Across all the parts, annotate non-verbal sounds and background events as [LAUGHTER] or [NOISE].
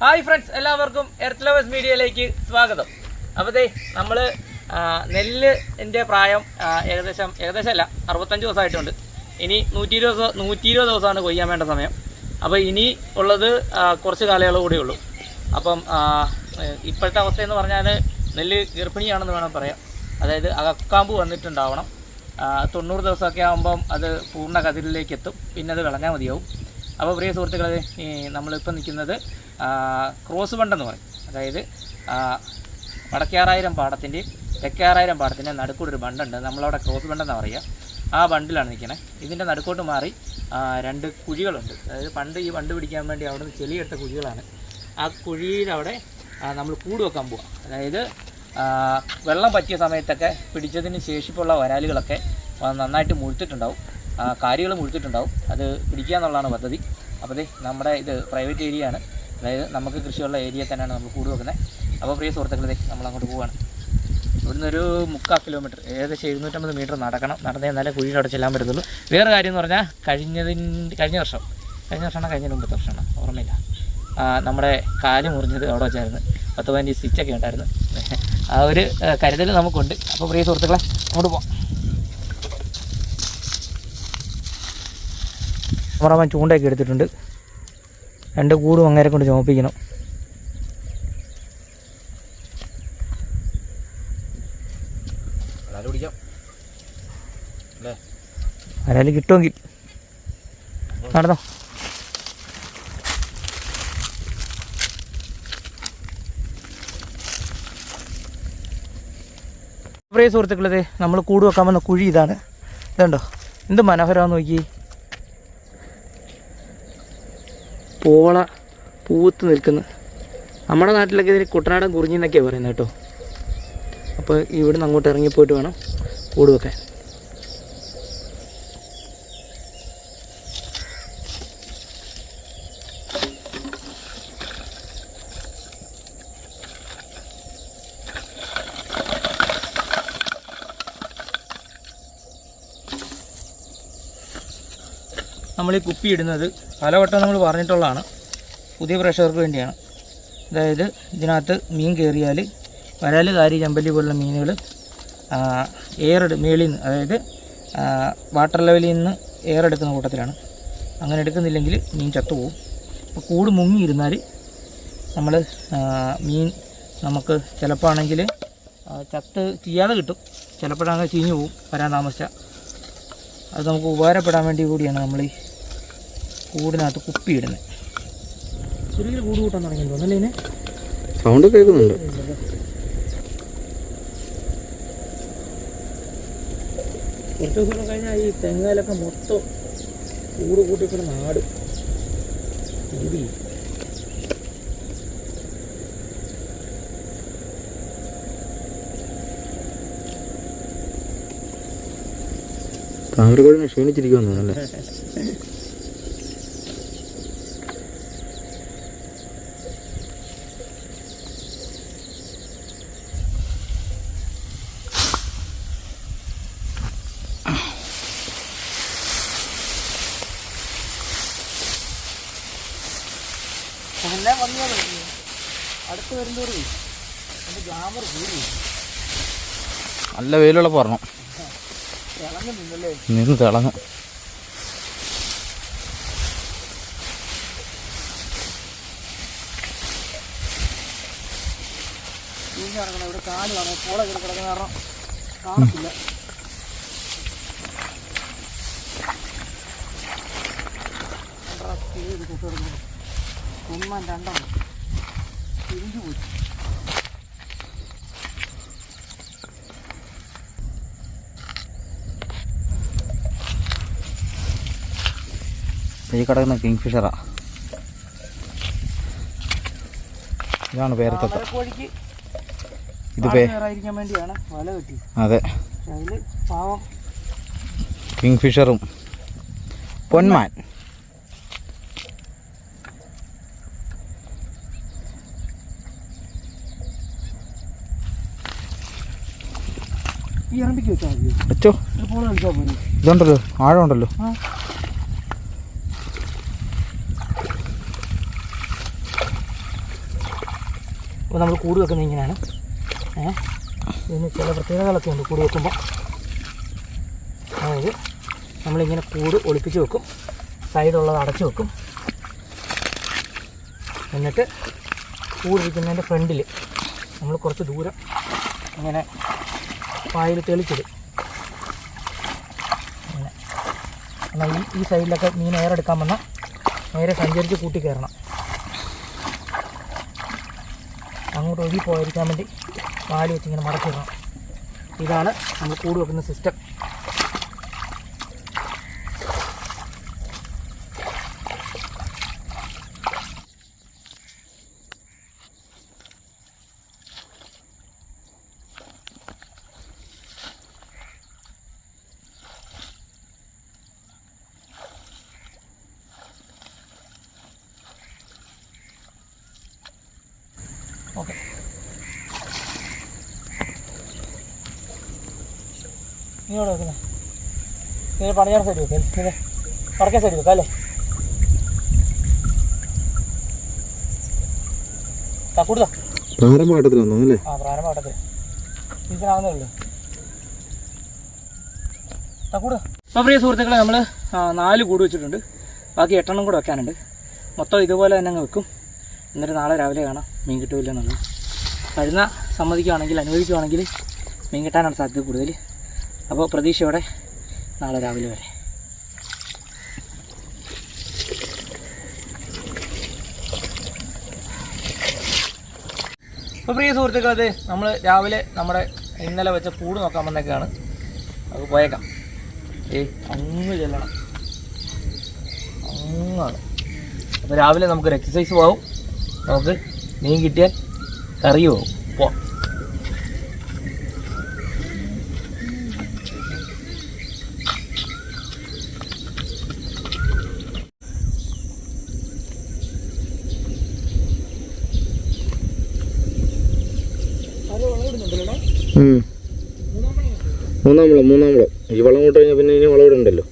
Hi friends എല്ലാവർക്കും earth lovers മീഡിയയിലേക്ക് സ്വാഗതം. അപ്പോൾ ദേ നമ്മൾ നെല്ലിന്റെ പ്രായം ഏകദേശം ഏകദേശം അല്ല അറുപത്തഞ്ച് ദിവസമായിട്ടുണ്ട്. ഇനി നൂറ്റി ഇരുപത് ദിവസം നൂറ്റി ഇരുപത് ദിവസമാണ് കൊയ്യാൻ വേണ്ട സമയം. അപ്പോൾ ഇനി ഉള്ളത് കുറച്ച് കാലയളവ് കൂടെ ഉള്ളൂ. അപ്പം ഇപ്പോഴത്തെ അവസ്ഥ എന്ന് പറഞ്ഞാൽ നെല്ല് ഗർഭിണിയാണെന്ന് വേണം പറയാം. അതായത് അകക്കാമ്പ് വന്നിട്ടുണ്ടാവണം. തൊണ്ണൂറ് ദിവസമൊക്കെ ആകുമ്പം അത് പൂർണ കതിരിലേക്ക് എത്തും പിന്നെ അത് വിളഞ്ഞാൽ മതിയാവും. അപ്പോൾ പ്രിയ സുഹൃത്തുക്കളെ നമ്മളിപ്പോൾ നിൽക്കുന്നത് ക്രോസ് ബണ്ടെന്ന് പറയും. അതായത് വടക്കാറായിരം പാടത്തിന്റെയും തെക്കാറായിരം പാടത്തിന്റെ നടുക്കൂടെ ഒരു ബണ്ടുണ്ട്. നമ്മളവിടെ ക്രോസ് ബണ്ടെന്നാണ് പറയുക. ആ ബണ്ടിലാണ് നിൽക്കുന്നത് ഇതിന്റെ നടുക്കോട്ട് മാറി രണ്ട് കുഴികളുണ്ട്. അതായത് പണ്ട് ഈ വണ്ട് പിടിക്കാൻ വേണ്ടി അവിടെ നിന്ന് ചെളിയെടുത്ത കുഴികളാണ്. ആ കുഴിയിലവിടെ നമ്മൾ കൂട് വെക്കാൻ പോവാം. അതായത് വെള്ളം പറ്റിയ സമയത്തൊക്കെ പിടിച്ചതിന് ശേഷിപ്പുള്ള വരാലുകളൊക്കെ നന്നായിട്ട് മുഴുത്തിട്ടുണ്ടാവും. കാര്യങ്ങൾ മുഴുത്തിട്ടുണ്ടാവും അത് പിടിക്കുക എന്നുള്ളതാണ് പദ്ധതി അപ്പോൾ നമ്മുടെ ഇത് പ്രൈവറ്റ് ഏരിയ ആണ്. അതായത് നമുക്ക് കൃഷിയുള്ള ഏരിയ തന്നെയാണ് നമ്മൾ കൂട് വെക്കുന്നത് അപ്പോൾ പ്രിയ സുഹൃത്തുക്കളെ നമ്മൾ അങ്ങോട്ട് പോവുകയാണ് ഇവിടുന്ന് ഒരു മുക്കാൽ കിലോമീറ്റർ ഏകദേശം എഴുന്നൂറ്റമ്പത് മീറ്റർ നടക്കണം. നടന്നേ നല്ല അവിടെ ചെല്ലാൻ പറ്റത്തുള്ളൂ. വേറെ കാര്യം എന്ന് പറഞ്ഞാൽ കഴിഞ്ഞതിന്റെ കഴിഞ്ഞ വർഷം കഴിഞ്ഞ വർഷമാണ് കഴിഞ്ഞ മുമ്പത്തെ വർഷമാണ്? ഓർമ്മയില്ല. നമ്മുടെ കാൽ മുറിഞ്ഞത് അവിടെ വെച്ചായിരുന്നു. പത്ത് പതിനഞ്ച് സ്റ്റിച്ചൊക്കെ ഉണ്ടായിരുന്നു. ആ ഒരു കരുതൽ നമുക്കുണ്ട്. അപ്പോൾ പ്രിയ സുഹൃത്തുക്കളെ അങ്ങോട്ട് പോവാം. ക്യാമറമാൻ ചൂണ്ടയൊക്കെ എടുത്തിട്ടുണ്ട്. രണ്ട് കൂടും അങ്ങേരെ കൊണ്ട് ചുമപ്പിക്കണം. ആരാലും കിട്ടുമെങ്കിൽ. നടന്നോ. പ്രിയ സുഹൃത്തുക്കളെ നമ്മൾ കൂട് വെക്കാൻ വന്ന കുഴി ഇതാണ്. ഇതുണ്ടോ? എന്ത് മനോഹരമാണെന്ന് നോക്കി പോള പൂത്ത് നിൽക്കുന്നു. നമ്മുടെ നാട്ടിലൊക്കെ ഇതിന് കുട്ടനാടൻ കുറിഞ്ഞെന്നൊക്കെയാണ് പറയുന്നത് കേട്ടോ. അപ്പോൾ ഇവിടുന്ന് അങ്ങോട്ട് ഇറങ്ങിപ്പോയിട്ട് വേണം കൂട് നമ്മൾ ഈ കുപ്പി ഇടുന്നത് പലവട്ടം നമ്മൾ പറഞ്ഞിട്ടുള്ളതാണ്. പുതിയ പ്രഷർക്ക് വേണ്ടിയാണ്. അതായത് ഇതിനകത്ത് മീൻ കയറിയാൽ വരാൽ കാരി ചമ്പല്ലി പോലുള്ള മീനുകൾ എയറെടു മേളിൽ നിന്ന് അതായത് വാട്ടർ ലെവലിൽ നിന്ന് എയർ എടുക്കുന്ന കൂട്ടത്തിലാണ്. അങ്ങനെ എടുക്കുന്നില്ലെങ്കിൽ മീൻ ചത്തുപോകും. അപ്പോൾ കൂട് മുങ്ങിയിരുന്നാൽ നമ്മൾ മീൻ നമുക്ക് ചിലപ്പോൾ ആണെങ്കിൽ ചത്ത് ചെയ്യാതെ കിട്ടും. ചിലപ്പോഴാണെങ്കിൽ ചീഞ്ഞു പോകും വരാൻ താമസിച്ചാൽ അത് നമുക്ക് ഉപകാരപ്പെടാൻ വേണ്ടി കൂടിയാണ് നമ്മൾ ഈ കൂടിനകത്ത് കുപ്പി ഇടുന്നത് ചെറിയൊരു കൂട് കൂട്ടാൻ തുടങ്ങി തോന്നല്ലേ ഇതിനെ സൗണ്ട് കേൾക്കുന്നുണ്ട്. കുറച്ച് ദിവസം കഴിഞ്ഞാൽ ഈ തെങ്ങയിലൊക്കെ മൊത്തം കൂട് കൂട്ടിക്കൂടെ നാട്. ഇടി. താമരക്കോടിനെ ക്ഷീണിച്ചിരിക്കുമെന്ന് തോന്നുന്നല്ലേ [LAUGHS] നല്ല വെയിലുള്ള പറഞ്ഞു നിന്ന് തിളങ്ങും. പിന്നെ രണ്ടാണ് തിരിഞ്ഞു കാൽ കാണും പോള കയറി കിടക്കുന്ന കാരണം കാണത്തില്ല രണ്ടെണ്ണം ചെയ്ത് കൂട്ടുകിടക്കുന്നു. ഒന്നാം രണ്ടെണ്ണം തിരിഞ്ഞു പോയി ഈ കിടക്കുന്ന കിങ് ഫിഷറാ ഇതാണ് പേരത്തൊക്കെ ഇത് അതെ. കിങ് ഫിഷറും പൊന്മാൻ. ഇതുണ്ടല്ലോ ഇറമ്പിക്ക് വെച്ചാൽ മതി വെച്ചോ ഒരു പോള കളിച്ചാൽ പോരെ ഇതുണ്ടല്ലോ ആഴമുണ്ടല്ലോ ആ അപ്പോൾ നമ്മൾ കൂട് വെക്കുന്നത് ഇങ്ങനെയാണ്. ഏഹ് ഇതിന് ചില പ്രത്യേകതകളൊക്കെ ഉണ്ട് കൂട് വെക്കുമ്പോൾ. അതായത് നമ്മളിങ്ങനെ കൂട് ഒളിപ്പിച്ച് വെക്കും. സൈഡുള്ളത് അടച്ചു വെക്കും. എന്നിട്ട് കൂടിരിക്കുന്നതിന്റെ ഫ്രണ്ടിൽ നമ്മൾ കുറച്ച് ദൂരം ഇങ്ങനെ പായൽ തെളിച്ചിടും. അങ്ങനെ എന്നാൽ ഈ ഈ സൈഡിലൊക്കെ മീൻ എയറെടുക്കാൻ വന്നാൽ നേരെ സഞ്ചരിച്ച് കൂട്ടി കയറണം അങ്ങോട്ട് ഒഴുകി പോയിരിക്കാൻ വേണ്ടി വാലി വെച്ച് ഇങ്ങനെ മടക്കിടണം ഇതാണ് നമ്മൾ കൂട് വെക്കുന്ന സിസ്റ്റം നീ എവിടെ നീ പണിയാൻ സൈഡ് വടക്കേ സൈഡ് വെക്കാം അല്ലേ? പ്രാരംഭഘട്ടത്തിൽ വന്നു അല്ലേ? ആ അപ്പോൾ പ്രിയ സുഹൃത്തുക്കളെ നമ്മൾ നാല് കൂട് വെച്ചിട്ടുണ്ട്. ബാക്കി എട്ടെണ്ണം കൂടെ വെക്കാനുണ്ട്. മൊത്തം ഇതുപോലെ തന്നെ അങ്ങ് വെക്കും. എന്നിട്ട് നാളെ രാവിലെ കാണാം. മീൻ കിട്ടില്ല എന്നുള്ളത്. കഴുന്ന സമ്മതിക്കുകയാണെങ്കിൽ അനുവദിക്കുകയാണെങ്കിൽ മീൻ കിട്ടാനാണ് സാധ്യത കൂടുതൽ. അപ്പോൾ പ്രതീക്ഷയോടെ നാളെ രാവിലെ വരെ. അപ്പോൾ പ്രിയ സുഹൃത്തുക്കളത് നമ്മൾ രാവിലെ നമ്മുടെ ഇന്നലെ വെച്ച കൂട് നോക്കാൻ വന്നൊക്കെയാണ് അത് പോയേക്കാം. ഏ അങ്ങ് ചെല്ലണം. അങ്ങാണ്. അപ്പോൾ രാവിലെ നമുക്കൊരു എക്സസൈസ് പോകും നമുക്ക് മീൻ കിട്ടിയാൽ കറി പോവും പോ മൂന്നാം വളം മൂന്നാം വളം ഈ വളം കൊണ്ട് കഴിഞ്ഞാൽ പിന്നെ ഇനി വളം ഇടണ്ടല്ലോ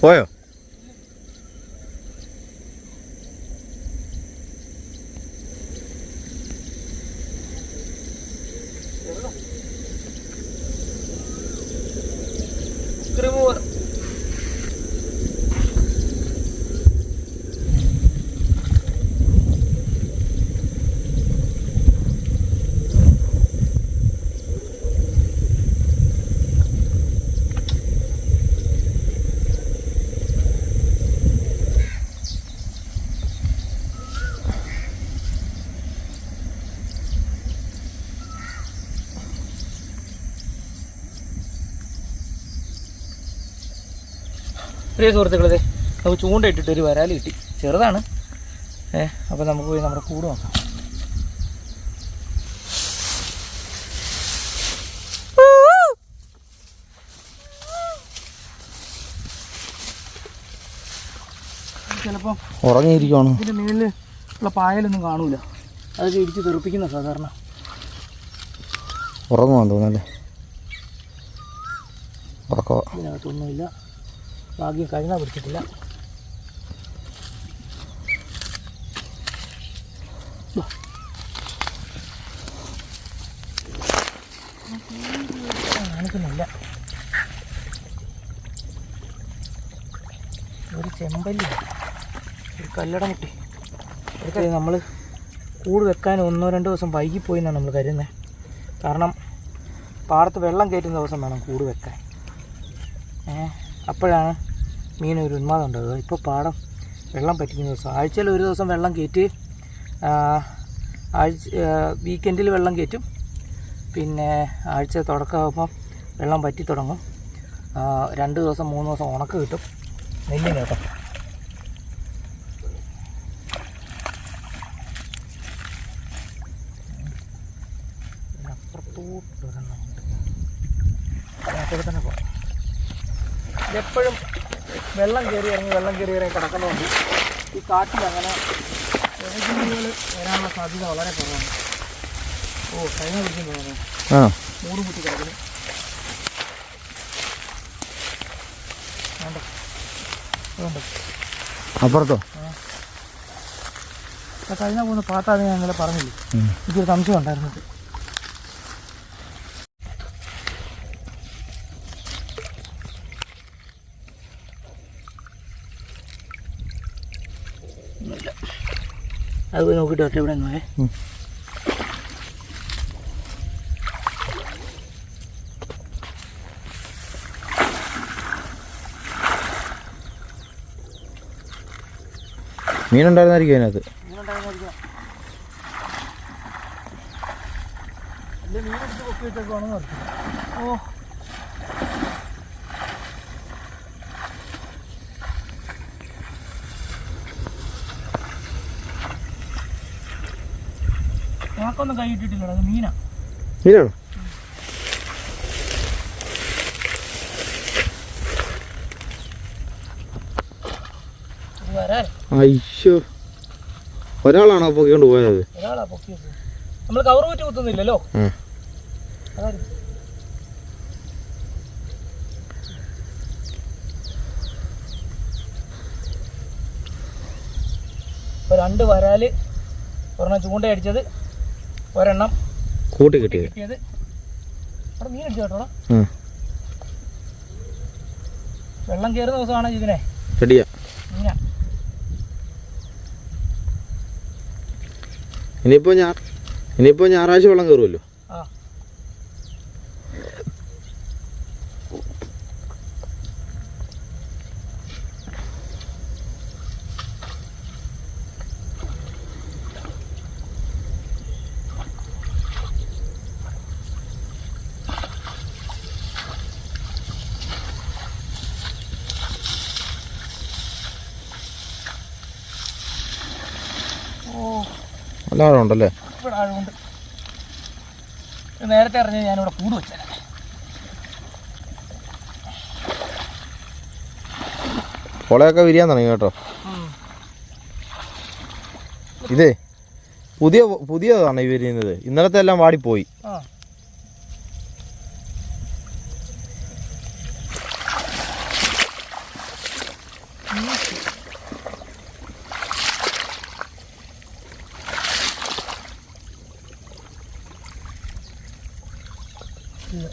പോയോ? പ്രിയ സുഹൃത്തുക്കളെ നമുക്ക് ചൂണ്ട ഇട്ടിട്ട് ഒരു വരാൽ കിട്ടി. ചെറുതാണ്. ഏ അപ്പോൾ നമുക്ക് പോയി നമ്മുടെ കൂട് നോക്കാം. ചിലപ്പോൾ ഉറങ്ങിയിരിക്കുവാണ്. ഇതിന്റെ മേലിൽ ഉള്ള പായലൊന്നും കാണൂല. അത് ഇടിച്ച് തെറിപ്പിക്കുന്ന സാധാരണ. ഉറങ്ങുവാന്ന് തോന്നുന്നല്ലേ ഉറക്കവാ. ഇതിനകത്തൊന്നുമില്ല. ഭാഗ്യം കഴിഞ്ഞാൽ പിടിച്ചിട്ടില്ല. കാണിക്കുന്നില്ല. ഒരു ചെമ്പല്ലി ഒരു കല്ലട മുട്ടി ഇതൊക്കെ നമ്മൾ കൂട് വെക്കാൻ ഒന്നോ രണ്ടോ ദിവസം വൈകിപ്പോയി എന്നാണ് നമ്മൾ കരുതുന്നത് കാരണം പാടത്ത് വെള്ളം കയറ്റുന്ന ദിവസം വേണം കൂട് വെക്കാൻ. ഏ? അപ്പോഴാണ് മീൻ ഒരു ഉന്മാദം ഉണ്ടാകുന്നത് ഇപ്പോൾ പാടം വെള്ളം പറ്റിക്കുന്ന ദിവസം. ആഴ്ചയിൽ ഒരു ദിവസം വെള്ളം കയറ്റി ആഴ്ച വീക്കെൻഡിൽ വെള്ളം കയറ്റും. പിന്നെ ആഴ്ച തുടക്കമാകുമ്പം വെള്ളം പറ്റി തുടങ്ങും. രണ്ട് ദിവസം മൂന്ന് ദിവസം ഉണക്ക് കിട്ടും. നെല്ലിന് കേട്ടോ. വെള്ളം കയറി ഇറങ്ങി വെള്ളം കയറി ഇറങ്ങി കിടക്കുന്നതുകൊണ്ട് ഈ കാട്ടിൽ അങ്ങനെ വരാനുള്ള സാധ്യത വളരെ കുറവാണ്. ഓ കഴിഞ്ഞ പിടിക്കുന്നു ആ. മൂട് കുത്തി കിടക്കുന്നു. അപ്പുറത്തോ? കഴിഞ്ഞ പോകുന്ന പാട്ടാണ് ഞാൻ ഇന്നലെ പറഞ്ഞില്ലേ? എനിക്കൊരു സംശയം ഉണ്ടായിരുന്നത് അത് നോക്കിയിട്ട് ഒറ്റ ഇവിടെ നിന്നേ ഉം. മീനുണ്ടായിരുന്നായിരിക്കും അതിനകത്ത്. മീനെടുത്ത് പറഞ്ഞു ഓ. ഞങ്ങൾക്കൊന്നും കൈ ഇട്ടിട്ടില്ല അത് മീനാ. മീനാണോ? അയ്യോ. ഒരാളാണോ പൊക്കിക്കൊണ്ട് പോയത്? നമ്മൾ കവർ കുറ്റി കുത്തുന്നില്ലല്ലോ? രണ്ട് വരാൽ ഒരെണ്ണം ചൂണ്ടയടിച്ചത്. ഒരെണ്ണം കൂട്ടി കിട്ടിയത്. കിട്ടിയത്. അവിടെ മീൻ അടിച്ചു കേട്ടോടാ വെള്ളം കയറുന്ന ദിവസമാണ് ഇതിനെ. റെഡിയാ ഇനിയിപ്പോ ഞാൻ ഇനിയിപ്പോൾ ഞായറാഴ്ച വെള്ളം കയറുമല്ലോ ആ ഓ നല്ല ആഴമുണ്ടല്ലേ ഇവിടെ ആഴമുണ്ട് നേരത്തെ അറിഞ്ഞ് ഞാനിവിടെ കൂട് വെച്ചേനെ. കുളയൊക്കെ വിരിയാൻ തുടങ്ങി കേട്ടോ. ഇതേ പുതിയ പുതിയതാണ് ഈ വിരിയുന്നത്. ഇന്നലത്തെ എല്ലാം വാടിപ്പോയി. ആ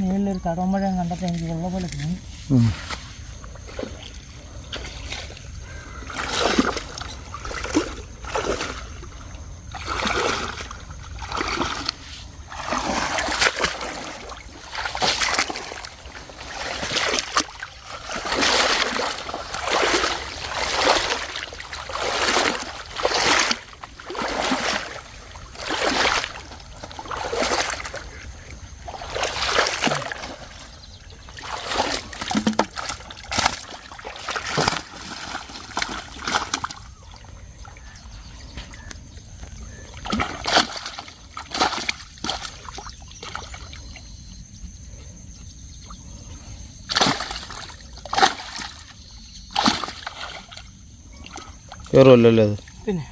മേളിലൊരു തടമ്പഴ കണ്ടപ്പോൾ എനിക്ക് വെള്ള പോലെ തോന്നി. കയറുമല്ലോ അത് പിന്നെ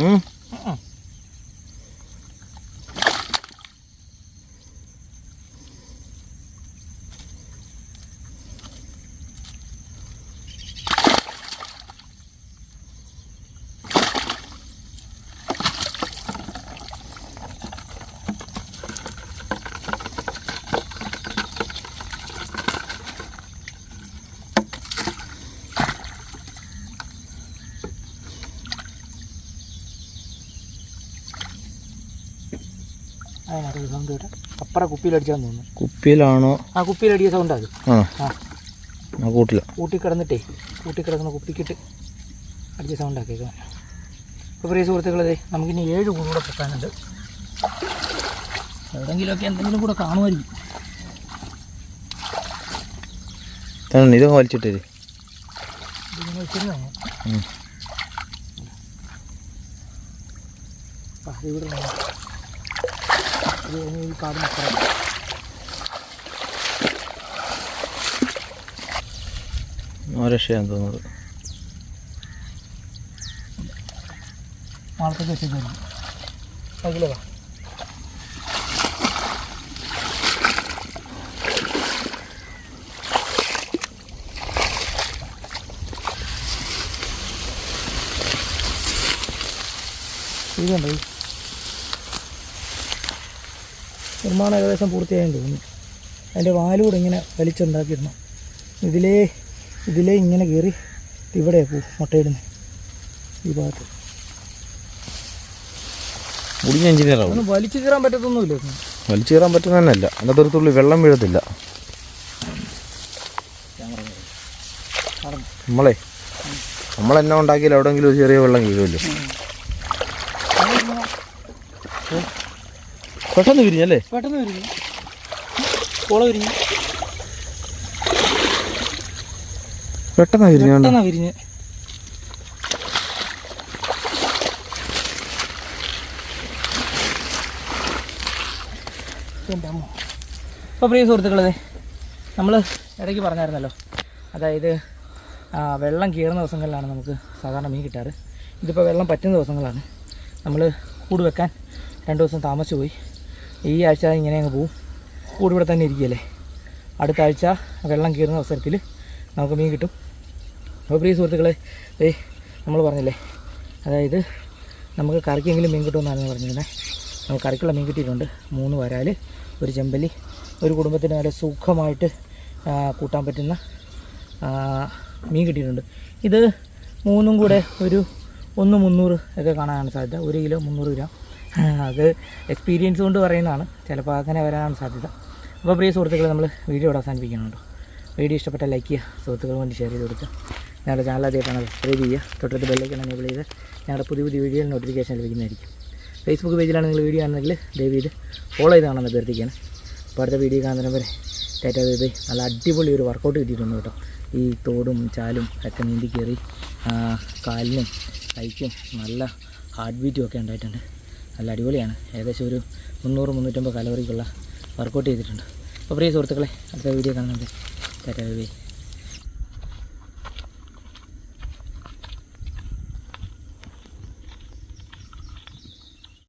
ഉം. അതിനകത്ത് സൗണ്ട് കേട്ടോ അപ്പറ കുപ്പിയിലടിച്ചാന്ന് തോന്നുന്നു. കുപ്പിയിലാണോ? ആ കുപ്പിയിലടിയ സൗണ്ട് അത്. ആ. കൂട്ടില്ല കൂട്ടി കിടന്നിട്ടേ കൂട്ടി കിടക്കുന്ന കുപ്പിക്കിട്ട് അടിച്ച സൗണ്ട് കേൾക്കാൻ ഇപ്പോൾ പ്രിയ സുഹൃത്തുക്കളെ നമുക്കിനി ഏഴ് കൂടെ പൊക്കാനുണ്ട്. എവിടെങ്കിലുമൊക്കെ എന്തെങ്കിലും കൂടെ കാണുമായിരിക്കും. തന്നെ ഇതൊക്കെ വലിച്ചിട്ടേ. ഇവിടെ. ഇത് ഈ കാട് മൊത്തം ആ രക്ഷയാന്ന് തോന്നുന്നത് നാളത്തേക്ക് വെച്ചേക്കായിരുന്നു അതിലേ ഇതുണ്ടോ ഈ നിർമ്മാണം ഏകദേശം പൂർത്തിയായെന്ന് തോന്നുന്നു അതിന്റെ വാലൂടെ ഇങ്ങനെ വലിച്ചുണ്ടാക്കിയിടണം. ഇതിലേ ഇതിലേ ഇങ്ങനെ കയറി ഇവിടെ പോകും മുട്ടയിടുന്നത് ഈ ഭാഗത്ത്. മുടിഞ്ഞ എഞ്ചിനീയറാണ് ഒന്നും വലിച്ചു കയറാൻ പറ്റത്തൊന്നുമില്ല. വലിച്ചു കയറാൻ പറ്റുന്നതന്നെയല്ല അതിനകത്ത് ഒരു തുള്ളി വെള്ളം വീഴത്തില്ല. നമ്മളെ നമ്മളെന്നെ ഉണ്ടാക്കിയാൽ എവിടെയെങ്കിലും ചെറിയ വെള്ളം വീഴുമല്ലോ പെട്ടെന്ന് വിരിഞ്ഞല്ലേ പെട്ടെന്ന് വിരിഞ്ഞു. പോള വിരിഞ്ഞു. പെട്ടെന്ന് വിരിഞ്ഞു പെട്ടെന്നാ വിരിഞ്ഞ്. അപ്പോൾ പ്രിയ സുഹൃത്തുക്കളെ നമ്മൾ ഇടയ്ക്ക് പറഞ്ഞായിരുന്നല്ലോ. അതായത് വെള്ളം കീറുന്ന ദിവസങ്ങളിലാണ് നമുക്ക് സാധാരണ മീൻ കിട്ടാറ്. ഇതിപ്പോൾ വെള്ളം പറ്റുന്ന ദിവസങ്ങളാണ്. നമ്മൾ കൂട് വെക്കാൻ രണ്ട് ദിവസം താമസിച്ചു പോയി. ഈ ആഴ്ച ഇങ്ങനെ അങ്ങ് പോവും. കൂടി ഇവിടെ തന്നെ ഇരിക്കുകയല്ലേ? അടുത്ത ആഴ്ച വെള്ളം കീറുന്ന അവസരത്തിൽ നമുക്ക് മീൻ കിട്ടും. അപ്പോൾ പ്രിയ സുഹൃത്തുക്കളെ ഏ നമ്മൾ പറഞ്ഞില്ലേ? അതായത് നമുക്ക് കറിക്കെങ്കിലും മീൻ കിട്ടുമെന്നാണ് പറഞ്ഞിരുന്നത് നമുക്ക് കറിക്കുള്ള മീൻ കിട്ടിയിട്ടുണ്ട്. മൂന്ന് വരാൽ ഒരു ചെമ്പല്ലി ഒരു കുടുംബത്തിന് നല്ല സുഖമായിട്ട് കൂട്ടാൻ പറ്റുന്ന മീൻ കിട്ടിയിട്ടുണ്ട്. ഇത് മൂന്നും കൂടെ ഒരു ഒന്ന് മുന്നൂറ് ഒക്കെ കാണാനാണ് സാധ്യത. ഒരു കിലോ മുന്നൂറ് ഗ്രാം. അത് എക്സ്പീരിയൻസ് കൊണ്ട് പറയുന്നതാണ്. ചിലപ്പോൾ അങ്ങനെ വരാനാണ് സാധ്യത. അപ്പോൾ പ്രിയ സുഹൃത്തുക്കളെ നമ്മൾ വീഡിയോ ഇവിടെ അവസാനിപ്പിക്കുന്നുണ്ട്. വീഡിയോ ഇഷ്ടപ്പെട്ട ലൈക്ക് ചെയ്യുക സുഹൃത്തുക്കൾ വേണ്ടി ഷെയർ ചെയ്ത് കൊടുക്കുക. ഞങ്ങളുടെ ചാനൽ ആദ്യമായിട്ടാണ് സബ്സ്ക്രൈബ് ചെയ്യുക. തൊട്ടടുത്ത് ബെല്ലൈക്കൺ എനേബിൾ ചെയ്ത് ഞങ്ങളുടെ പുതിയ പുതിയ വീഡിയോയിൽ നോട്ടിഫിക്കേഷൻ ലഭിക്കുന്നതായിരിക്കും. ഫേസ്ബുക്ക് പേജിലാണ് നിങ്ങൾ വീഡിയോ ആണെങ്കിൽ ദയവ് ചെയ്ത് ഫോളോ ചെയ്ത് കാണാൻ അഭ്യർത്ഥിക്കുകയാണ്. അപ്പോൾ അടുത്ത വീഡിയോ കാണുന്നതിന് വരെ ടേറ്റ ബൈ നല്ല അടിപൊളി ഒരു വർക്കൗട്ട് കിട്ടിയിട്ടുണ്ട് കേട്ടോ. ഈ തോടും ചാലും ഒക്കെ നീന്തി കയറി കാലിനും കൈക്കും നല്ല ഹാർട്ട് ബീറ്റും ഒക്കെ ഉണ്ടായിട്ടുണ്ട്. നല്ല അടിപൊളിയാണ്. ഏകദേശം ഒരു മുന്നൂറ് മുന്നൂറ്റമ്പത് കലോറിക്കുള്ള വർക്കൗട്ട് ചെയ്തിട്ടുണ്ട്. അപ്പോൾ പ്രിയ സുഹൃത്തുക്കളെ അടുത്ത വീഡിയോ കാണുന്നത്. തരവേ